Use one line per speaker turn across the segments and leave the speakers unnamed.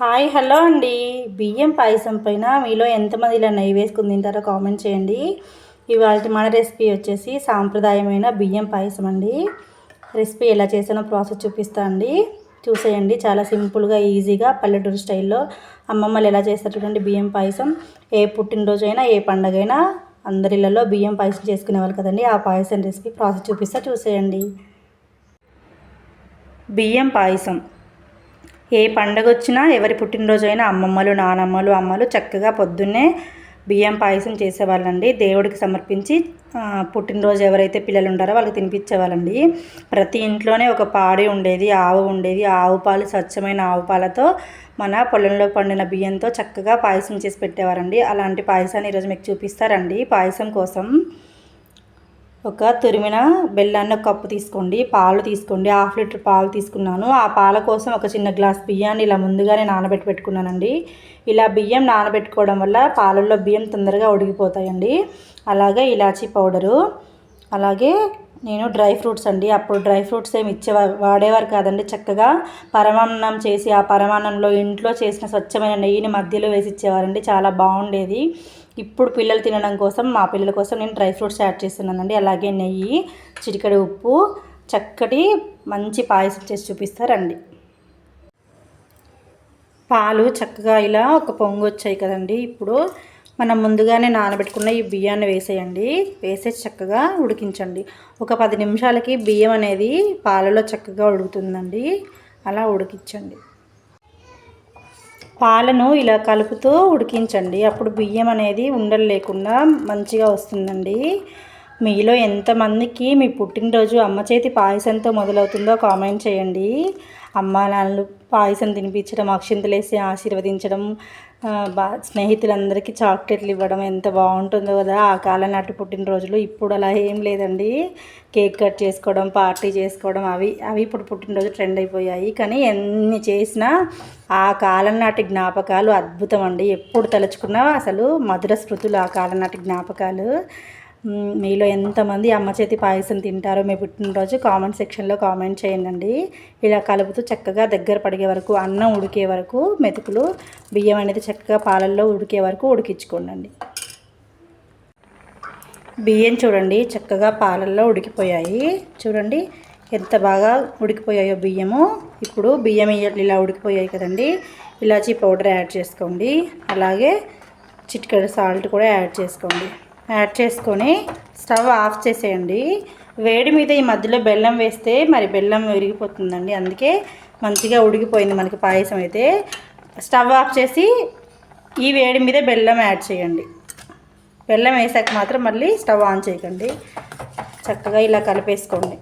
Hi hello అండి. బియ్యం పాయసం పైన మీలో ఎంతమంది ఇలా నెయ్యి వేసుకుని తింటారో కామెంట్ చేయండి. ఇవాళ మన రెసిపీ వచ్చేసి సాంప్రదాయమైన బియ్యం పాయసం అండి. రెసిపీ ఎలా చేసానో ప్రాసెస్ చూపిస్తా అండి. చూసేయండి చాలా సింపుల్గా ఈజీగా పల్లెటూరు స్టైల్లో అమ్మమ్మలు ఎలా చేస్తారు చూడండి బియ్యం పాయసం. ఏ పుట్టినరోజు అయినా ఏ పండగైనా అందరిలలో బియ్యం పాయసం చేసుకునేవాళ్ళు కదండి. ఆ పాయసం రెసిపీ ప్రాసెస్ చూపిస్తా చూసేయండి. బియ్యం పాయసం. ఏ పండగ వచ్చినా ఎవరి పుట్టినరోజు అయినా అమ్మమ్మలు నానమ్మలు అమ్మలు చక్కగా పొద్దున్నే బియ్యం పాయసం చేసేవాళ్ళండి. దేవుడికి సమర్పించి పుట్టినరోజు ఎవరైతే పిల్లలు ఉంటారో వాళ్ళకి తినిపించేవాళ్ళండి ప్రతి ఇంట్లోనే ఒక పాడి ఉండేది ఆవు ఉండేది. ఆవు పాలు స్వచ్ఛమైన ఆవు పాలతో మన పొలంలో పండిన బియ్యంతో చక్కగా పాయసం చేసి పెట్టేవారండి. అలాంటి పాయసాన్ని ఈరోజు మీకు చూపిస్తారండి. పాయసం కోసం ఒక తురిమిన బెల్లాన్ని ఒక కప్పు తీసుకోండి పాలు తీసుకోండి. హాఫ్ లీటర్ పాలు తీసుకున్నాను. ఆ పాల కోసం ఒక చిన్న గ్లాస్ బియ్యాన్ని ఇలా ముందుగానే నానబెట్టి పెట్టుకున్నానండి. ఇలా బియ్యం నానబెట్టుకోవడం వల్ల పాలల్లో బియ్యం తొందరగా ఉడికిపోతాయండి. అలాగే ఇలాచీ పౌడరు అలాగే నేను డ్రై ఫ్రూట్స్ అండి. అప్పుడు డ్రై ఫ్రూట్స్ ఏమి ఇచ్చే వాడేవారు కాదండి. చక్కగా పరమాన్నం చేసి ఆ పరమాన్నంలో ఇంట్లో చేసిన స్వచ్ఛమైన నెయ్యిని మధ్యలో వేసి ఇచ్చేవారండి. చాలా బాగుండేది. ఇప్పుడు పిల్లలు తినడం కోసం మా పిల్లల కోసం నేను డ్రై ఫ్రూట్స్ యాడ్ చేస్తున్నానండి. అలాగే నెయ్యి చిటికడి ఉప్పు చక్కటి మంచి పాయసం చేసి చూపిస్తారండి. పాలు చక్కగా ఇలా ఒక పొంగు వచ్చాయి కదండి. ఇప్పుడు మనం ముందుగానే నానబెట్టుకున్న ఈ బియ్యాన్ని వేసేయండి. వేసేసి చక్కగా ఉడికించండి. ఒక పది నిమిషాలకి బియ్యం అనేది పాలలో చక్కగా ఉడుకుతుందండి. అలా ఉడికించండి. పాలను ఇలా కలుపుతూ ఉడికించండి. అప్పుడు బియ్యం అనేది ఉండలు లేకుండా మంచిగా వస్తుందండి. మీలో ఎంతమందికి మీ పుట్టినరోజు అమ్మ చేతి పాయసంతో మొదలవుతుందో కామెంట్ చేయండి. అమ్మా నాన్నలు పాయసం తినిపించడం అక్షింతలేసి ఆశీర్వదించడం బా స్నేహితులందరికీ చాక్లెట్లు ఇవ్వడం ఎంత బాగుంటుందో కదా. ఆ కాలం నాటి పుట్టినరోజులు ఇప్పుడు అలా ఏం లేదండి. కేక్ కట్ చేసుకోవడం పార్టీ చేసుకోవడం అవి అవి ఇప్పుడు పుట్టినరోజు ట్రెండ్ అయిపోయాయి. కానీ ఎన్ని చేసినా ఆ కాలం నాటి జ్ఞాపకాలు అద్భుతం అండి. ఎప్పుడు తలుచుకున్నా అసలు మధుర స్మృతులు ఆ కాలం నాటి జ్ఞాపకాలు. మీలో ఎంతమంది అమ్మ చేతి పాయసం తింటారో మీ పుట్టినరోజు కామెంట్ సెక్షన్లో కామెంట్ చేయండి ఇలా కలుపుతూ చక్కగా దగ్గర పడిగే వరకు అన్నం ఉడికే వరకు మెతుకులు బియ్యం అనేది చక్కగా పాలల్లో ఉడికే వరకు ఉడికించుకోండి బియ్యం చూడండి చక్కగా పాలల్లో ఉడికిపోయాయి. చూడండి ఎంత బాగా ఉడికిపోయాయో బియ్యము. ఇప్పుడు బియ్యం ఇలా ఉడికిపోయాయి కదండి. ఇలాచీ పౌడర్ యాడ్ చేసుకోండి. అలాగే చిటికెడు సాల్ట్ కూడా యాడ్ చేసుకోండి. యాడ్ చేసుకొని స్టవ్ ఆఫ్ చేసేయండి. వేడి మీద ఈ మధ్యలో బెల్లం వేస్తే మరి బెల్లం విరిగిపోతుందండి. అందుకే మంచిగా ఉడికిపోయింది మనకి పాయసం అయితే. స్టవ్ ఆఫ్ చేసి ఈ వేడి మీద బెల్లం యాడ్ చేయండి. బెల్లం వేసాక మాత్రం మళ్ళీ స్టవ్ ఆన్ చేయకండి. చక్కగా ఇలా కలిపేసుకోండి.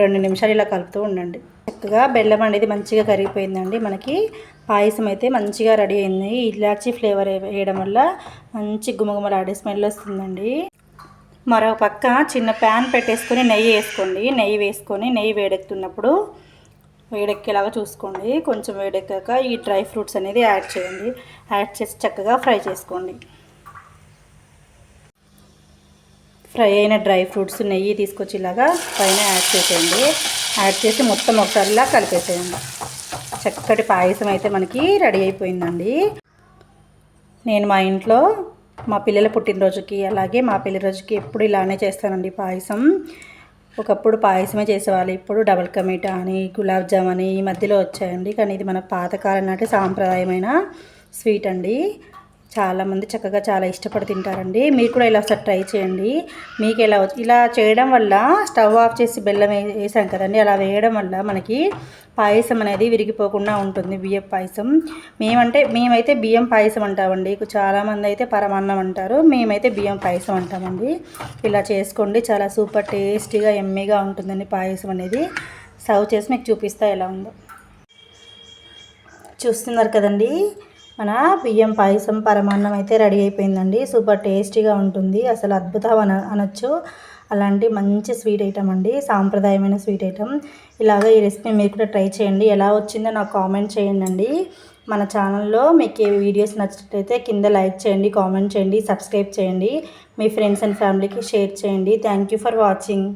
రెండు నిమిషాలు ఇలా కలుపుతూ ఉండండి. చక్కగా బెల్లం అనేది మంచిగా కరిగిపోయిందండి. మనకి పాయసం అయితే మంచిగా రెడీ అయింది. ఇలాచీ ఫ్లేవర్ వేయడం వల్ల మంచి గుమగుమలాడే స్మెల్ వస్తుందండి. మరో పక్క చిన్న ప్యాన్ పెట్టేసుకొని నెయ్యి వేసుకోండి. నెయ్యి వేసుకొని నెయ్యి వేడెక్కుతున్నప్పుడు వేడెక్కేలాగా చూసుకోండి. కొంచెం వేడెక్కాక ఈ డ్రై ఫ్రూట్స్ అనేది యాడ్ చేయండి. యాడ్ చేసి చక్కగా ఫ్రై చేసుకోండి. ఫ్రై అయిన డ్రై ఫ్రూట్స్ నెయ్యి తీసుకొచ్చి ఇలాగా పైన యాడ్ చేసేయండి. యాడ్ చేసి మొత్తం ఒకసారిలా కలిపేసేయండి. చక్కటి పాయసం అయితే మనకి రెడీ అయిపోయిందండి. నేను మా ఇంట్లో మా పిల్లల పుట్టినరోజుకి అలాగే మా పెళ్ళి రోజుకి ఎప్పుడు ఇలానే చేస్తానండి పాయసం. ఒకప్పుడు పాయసమే చేసేవాళ్ళు. ఇప్పుడు డబల్ కమీటా అని గులాబ్ జామ్ అని ఈ మధ్యలో వచ్చాయండి. కానీ ఇది మన పాతకాలం నాటి సాంప్రదాయమైన స్వీట్ అండి. చాలామంది చక్కగా చాలా ఇష్టపడి తింటారండి. మీరు కూడా ఇలా ఒకసారి ట్రై చేయండి. మీకు ఎలా ఇలా చేయడం వల్ల స్టవ్ ఆఫ్ చేసి బెల్లం వేసాం కదండి. అలా వేయడం వల్ల మనకి పాయసం అనేది విరిగిపోకుండా ఉంటుంది. బియ్యం పాయసం. మేమంటే మేమైతే బియ్యం పాయసం అంటామండి. చాలామంది అయితే పరమాన్నం అంటారు. మేమైతే బియ్యం పాయసం అంటామండి. ఇలా చేసుకోండి. చాలా సూపర్ టేస్టీగా ఎమ్మీగా ఉంటుందండి పాయసం అనేది. సర్వ్ చేసి మీకు చూపిస్తా ఎలా ఉందో. చూస్తున్నారు కదండి. మన బియ్యం పాయసం పరమాన్నం అయితే రెడీ అయిపోయిందండి. సూపర్ టేస్టీగా ఉంటుంది. అసలు అద్భుతం అన అనొచ్చు. అలాంటి మంచి స్వీట్ ఐటమ్ అండి. సాంప్రదాయమైన స్వీట్ ఐటమ్. ఇలాగ ఈ రెసిపీ మీరు కూడా ట్రై చేయండి. ఎలా వచ్చిందో నాకు కామెంట్ చేయండి మన ఛానల్లో మీకు ఏ వీడియోస్ నచ్చినట్లయితే కింద లైక్ చేయండి కామెంట్ చేయండి సబ్స్క్రైబ్ చేయండి. మీ ఫ్రెండ్స్ అండ్ ఫ్యామిలీకి షేర్ చేయండి. Thank for watching.